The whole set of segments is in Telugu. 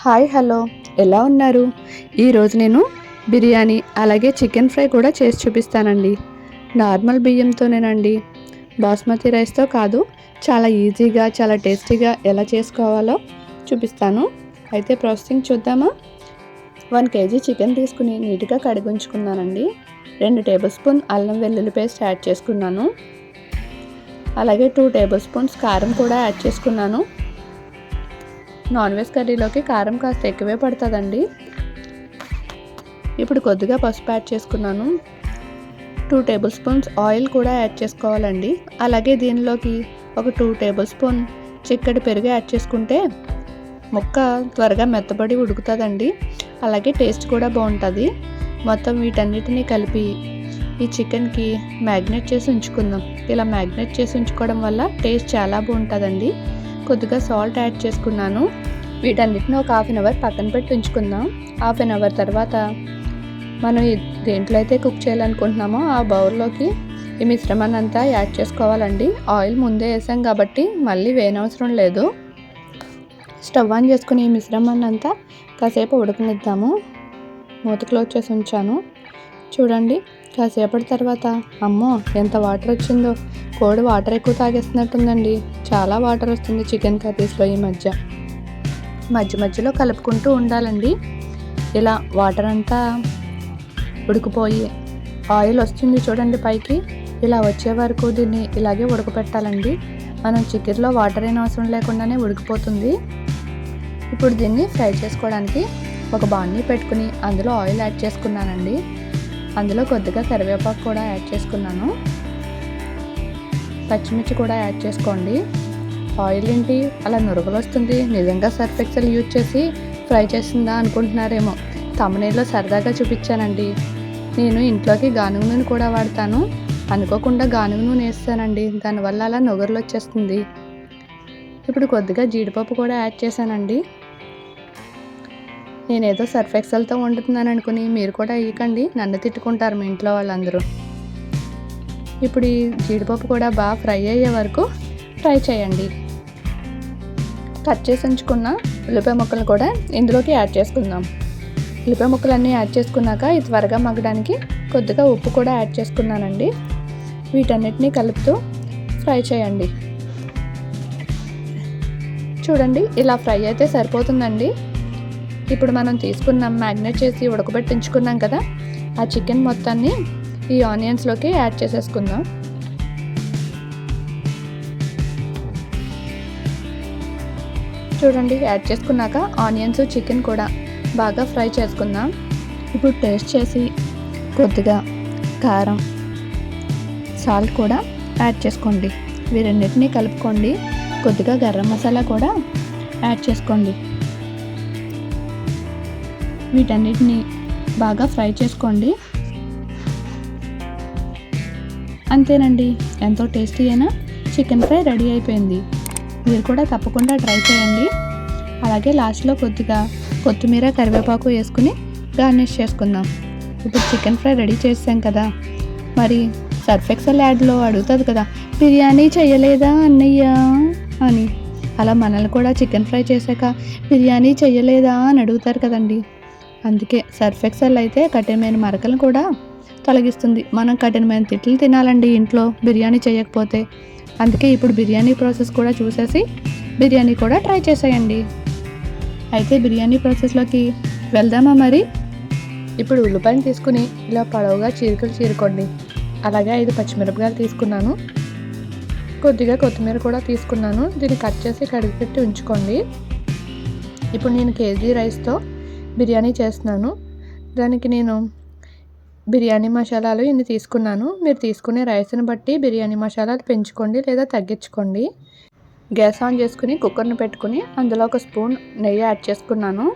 Hi hello. ఎలా ఉన్నారు? ఈరోజు నేను బిర్యానీ అలాగే చికెన్ ఫ్రై కూడా చేసి చూపిస్తానండి. నార్మల్ బియ్యంతోనేనండి. బాస్మతి రైస్తో కాదు చాలా ఈజీగా చాలా టేస్టీగా ఎలా చేసుకోవాలో చూపిస్తాను. అయితే ప్రాసెసింగ్ చూద్దామా? వన్ కేజీ చికెన్ తీసుకుని నీట్గా కడిగించుకున్నానండి. రెండు టేబుల్ స్పూన్ అల్లం వెల్లుల్లి పేస్ట్ యాడ్ చేసుకున్నాను. అలాగే టూ టేబుల్ స్పూన్స్ కారం కూడా యాడ్ చేసుకున్నాను. నాన్ వెజ్ కర్రీలోకి కారం కాస్త ఎక్కువే పడుతుందండి. ఇప్పుడు కొద్దిగా పసుపు యాడ్ చేసుకున్నాను. టూ టేబుల్ స్పూన్స్ ఆయిల్ కూడా యాడ్ చేసుకోవాలండి. అలాగే దీనిలోకి ఒక టూ టేబుల్ స్పూన్ చిక్కటి పెరుగు యాడ్ చేసుకుంటే ముక్క త్వరగా మెత్తబడి ఉడుకుతుందండి. అలాగే టేస్ట్ కూడా బాగుంటుంది. మొత్తం వీటన్నిటిని కలిపి ఈ చికెన్కి మ్యాగ్నేట్ చేసి ఉంచుకుందాం. ఇలా మ్యాగ్నేట్ చేసి ఉంచుకోవడం వల్ల టేస్ట్ చాలా బాగుంటుందండి. కొద్దిగా సాల్ట్ యాడ్ చేసుకున్నాను. వీటన్నిటిని ఒక హాఫ్ అన్ అవర్ పక్కన పెట్టి ఉంచుకుందాం. హాఫ్ అన్ అవర్ తర్వాత మనం దేంట్లో అయితే కుక్ చేయాలనుకుంటున్నామో ఆ బౌల్లోకి ఈ మిశ్రమాన్ని అంతా యాడ్ చేసుకోవాలండి. ఆయిల్ ముందే వేసాం కాబట్టి మళ్ళీ వేయనవసరం లేదు. స్టవ్ ఆన్ చేసుకుని ఈ మిశ్రమాన్ని అంతా కాసేపు ఉడకనిద్దాము. మూత క్లోజ్ చేసి ఉంచాను. చూడండి కాసేపటి తర్వాత అమ్మో ఎంత వాటర్ వచ్చిందో. కోడి వాటర్ ఎక్కువ తాగేస్తున్నట్టుందండి. చాలా వాటర్ వస్తుంది చికెన్ కర్రీస్లో ఈ మధ్య. మధ్య మధ్యలో కలుపుకుంటూ ఉండాలండి. ఇలా వాటర్ అంతా ఉడికిపోయి ఆయిల్ వస్తుంది చూడండి పైకి. ఇలా వచ్చే వరకు దీన్ని ఇలాగే ఉడకపెట్టాలండి. మనం చికెన్లో వాటర్ అయిన అవసరం లేకుండానే ఉడికిపోతుంది. ఇప్పుడు దీన్ని ఫ్రై చేసుకోవడానికి ఒక బాణీ పెట్టుకుని అందులో ఆయిల్ యాడ్ చేసుకున్నానండి. అందులో కొద్దిగా కరివేపాకు కూడా యాడ్ చేసుకున్నాను. పచ్చిమిర్చి కూడా యాడ్ చేసుకోండి. ఆయిల్ ఏంటి? అలా నురగలు వస్తుంది నిజంగా సర్ఫ్ ఎక్సెల్ యూజ్ చేసి ఫ్రై చేస్తుందా అనుకుంటున్నారేమో. తమనేలో సరదాగా చూపించానండి. నేను ఇంట్లోకి గానుగ నూనె కూడా వాడతాను. అనుకోకుండా గానుగ నూనె వేస్తానండి. దానివల్ల అలా నొగరులు వచ్చేస్తుంది. ఇప్పుడు కొద్దిగా జీడిపప్పు కూడా యాడ్ చేశానండి. నేనేదో సర్ఫ్ ఎక్సెల్తో వండుతున్నాను అనుకుని మీరు కూడా వేయకండి నన్ను తిట్టుకుంటారు మీ ఇంట్లో వాళ్ళందరూ. ఇప్పుడు ఈ జీడిపప్పు కూడా బాగా ఫ్రై అయ్యే వరకు ఫ్రై చేయండి. కట్ చేసి ఉంచుకున్న ఉల్లిపాయ ముక్కలు కూడా ఇందులోకి యాడ్ చేసుకుందాం. ఉల్లిపాయ ముక్కలన్నీ యాడ్ చేసుకున్నాక ఇది త్వరగా మగ్గడానికి కొద్దిగా ఉప్పు కూడా యాడ్ చేసుకున్నానండి. వీటన్నిటిని కలుపుతూ ఫ్రై చేయండి. చూడండి ఇలా ఫ్రై అయితే సరిపోతుందండి. ఇప్పుడు మనం తీసుకున్నాం మ్యాగ్నేట్ చేసి ఉడకబెట్టించుకున్నాం కదా ఆ చికెన్ మొత్తాన్ని ఈ ఆనియన్స్లోకి యాడ్ చేసేసుకుందాం. చూడండి యాడ్ చేసుకున్నాక ఆనియన్స్ చికెన్ కూడా బాగా ఫ్రై చేసుకుందాం. ఇప్పుడు టేస్ట్ చేసి కొద్దిగా కారం సాల్ట్ కూడా యాడ్ చేసుకోండి. వీరన్నిటిని కలుపుకోండి. కొద్దిగా గరం మసాలా కూడా యాడ్ చేసుకోండి. వీటన్నిటిని బాగా ఫ్రై చేసుకోండి. అంతేనండి ఎంతో టేస్టీ అయినా చికెన్ ఫ్రై రెడీ అయిపోయింది. మీరు కూడా తప్పకుండా ట్రై చేయండి. అలాగే లాస్ట్లో కొద్దిగా కొత్తిమీర కరివేపాకు వేసుకుని గార్నిష్ చేసుకుందాం. ఇప్పుడు చికెన్ ఫ్రై రెడీ చేసాం కదా. మరి సర్ఫ్ ఎక్సెల్ యాడ్లో అడుగుతుంది కదా బిర్యానీ చేయలేదా అన్నయ్య? అని. అలా మనల్ని కూడా చికెన్ ఫ్రై చేశాక బిర్యానీ చేయలేదా? అని అడుగుతారు కదండి. అందుకే సర్ఫ్ ఎక్సెల్ అయితే కఠినమైన మరకలను కూడా తొలగిస్తుంది. మనం కఠినమైన తిట్లు తినాలండి ఇంట్లో బిర్యానీ చేయకపోతే. అందుకే ఇప్పుడు బిర్యానీ ప్రాసెస్ కూడా చూసేసి బిర్యానీ కూడా ట్రై చేసేయండి. అయితే బిర్యానీ ప్రాసెస్లోకి వెళ్దామా మరి? ఇప్పుడు ఉల్లిపాయలు తీసుకుని ఇలా పొడవుగా చీరికలు చీరుకోండి. అలాగే ఐదు పచ్చిమిరపకాయలు తీసుకున్నాను. కొద్దిగా కొత్తిమీర కూడా తీసుకున్నాను. దీన్ని కట్ చేసి కడిగి పెట్టి ఉంచుకోండి. ఇప్పుడు నేను కేజీ రైస్తో బిర్యానీ చేస్తున్నాను. దానికి నేను బిర్యానీ మసాలాలు ఇన్ని తీసుకున్నాను. మీరు తీసుకునే రైస్ని బట్టి బిర్యానీ మసాలాలు పెంచుకోండి లేదా తగ్గించుకోండి. గ్యాస్ ఆన్ చేసుకుని కుక్కర్ని పెట్టుకుని అందులో ఒక స్పూన్ నెయ్యి యాడ్ చేసుకున్నాను.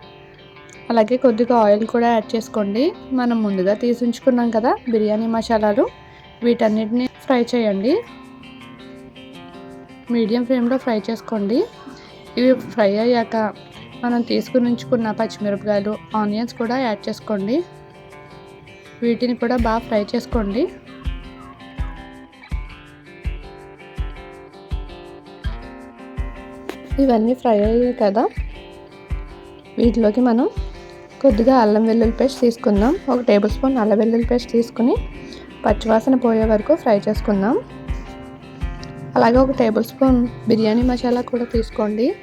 అలాగే కొద్దిగా ఆయిల్ కూడా యాడ్ చేసుకోండి. మనం ముందుగా తీసి ఉంచుకున్నాం కదా బిర్యానీ మసాలాలు. వీటన్నిటిని ఫ్రై చేయండి. మీడియం ఫ్లేమ్లో ఫ్రై చేసుకోండి. ఇవి ఫ్రై అయ్యాక మనం తీసుకుని ఉంచుకున్న పచ్చిమిరపకాయలు ఆనియన్స్ కూడా యాడ్ చేసుకోండి. వీటిని కూడా బాగా ఫ్రై చేసుకోండి. ఇవన్నీ ఫ్రై అయ్యాయి కదా. వీటిలోకి మనం కొద్దిగా అల్లం వెల్లుల్లి పేస్ట్ తీసుకుందాం. ఒక టేబుల్ స్పూన్ అల్లం వెల్లుల్లి పేస్ట్ తీసుకుని పచ్చివాసన పోయే వరకు ఫ్రై చేసుకుందాం. అలాగే ఒక టేబుల్ స్పూన్ బిర్యానీ మసాలా కూడా తీసుకోండి.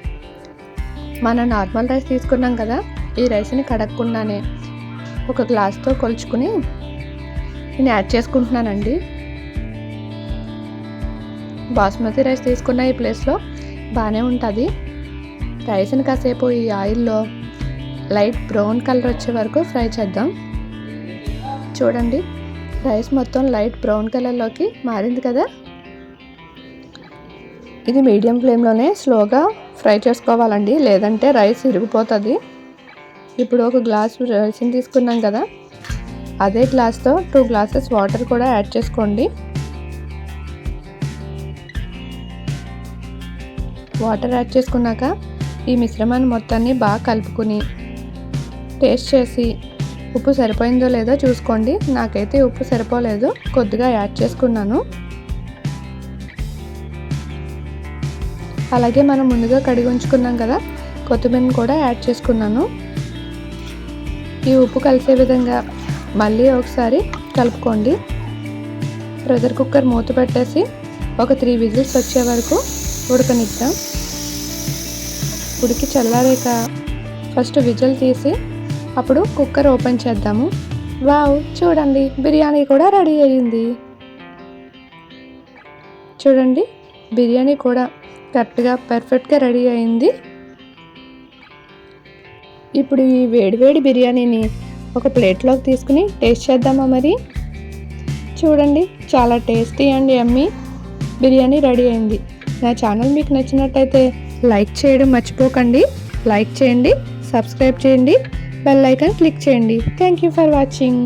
మనం నార్మల్ రైస్ తీసుకున్నాం కదా ఈ రైస్ని కడగకుండానే ఒక గ్లాస్తో కొలుచుకుని నేను యాడ్ చేసుకుంటున్నానండి. బాస్మతి రైస్ తీసుకున్న ఈ ప్లేస్లో బాగానే ఉంటుంది. రైస్ని కాసేపు ఈ ఆయిల్లో లైట్ బ్రౌన్ కలర్ వచ్చే వరకు ఫ్రై చేద్దాం. చూడండి రైస్ మొత్తం లైట్ బ్రౌన్ కలర్లోకి మారింది కదా. ఇది మీడియం ఫ్లేమ్లోనే స్లోగా ఫ్రై చేసుకోవాలండి. లేదంటే రైస్ ఇరిగిపోతుంది. ఇప్పుడు ఒక గ్లాస్ రైస్ని తీసుకున్నాం కదా. అదే గ్లాస్తో టూ గ్లాసెస్ వాటర్ కూడా యాడ్ చేసుకోండి. వాటర్ యాడ్ చేసుకున్నాక ఈ మిశ్రమాన్ని మొత్తాన్ని బాగా కలుపుకుని టేస్ట్ చేసి ఉప్పు సరిపోయిందో లేదో చూసుకోండి. నాకైతే ఉప్పు సరిపోలేదు. కొద్దిగా యాడ్ చేసుకున్నాను. అలాగే మనం ముందుగా కడిగి ఉంచుకున్నాం కదా కొత్తిమీరని కూడా యాడ్ చేసుకున్నాను. ఈ ఉప్పు కలిసే విధంగా మళ్ళీ ఒకసారి కలుపుకోండి. ప్రెషర్ కుక్కర్ మూత పెట్టేసి ఒక త్రీ విజిల్స్ వచ్చే వరకు ఉడకనిద్దాం. ఉడికి చల్లారాక ఫస్ట్ విజిల్ తీసి అప్పుడు కుక్కర్ ఓపెన్ చేద్దాము. వావ్ చూడండి బిర్యానీ కూడా రెడీ అయ్యింది. చూడండి బిర్యానీ కూడా కరెక్ట్గా పర్ఫెక్ట్గా రెడీ అయింది. ఇప్పుడు ఈ వేడివేడి బిర్యానీని ఒక ప్లేట్లోకి తీసుకుని టేస్ట్ చేద్దామా మరి? చూడండి చాలా టేస్టీ అండ్ ఎమ్మీ బిర్యానీ రెడీ అయింది. నా ఛానల్ మీకు నచ్చినట్టయితే లైక్ చేయడం మర్చిపోకండి. లైక్ చేయండి సబ్స్క్రైబ్ చేయండి బెల్ ఐకాన్ క్లిక్ చేయండి. Thank you for watching.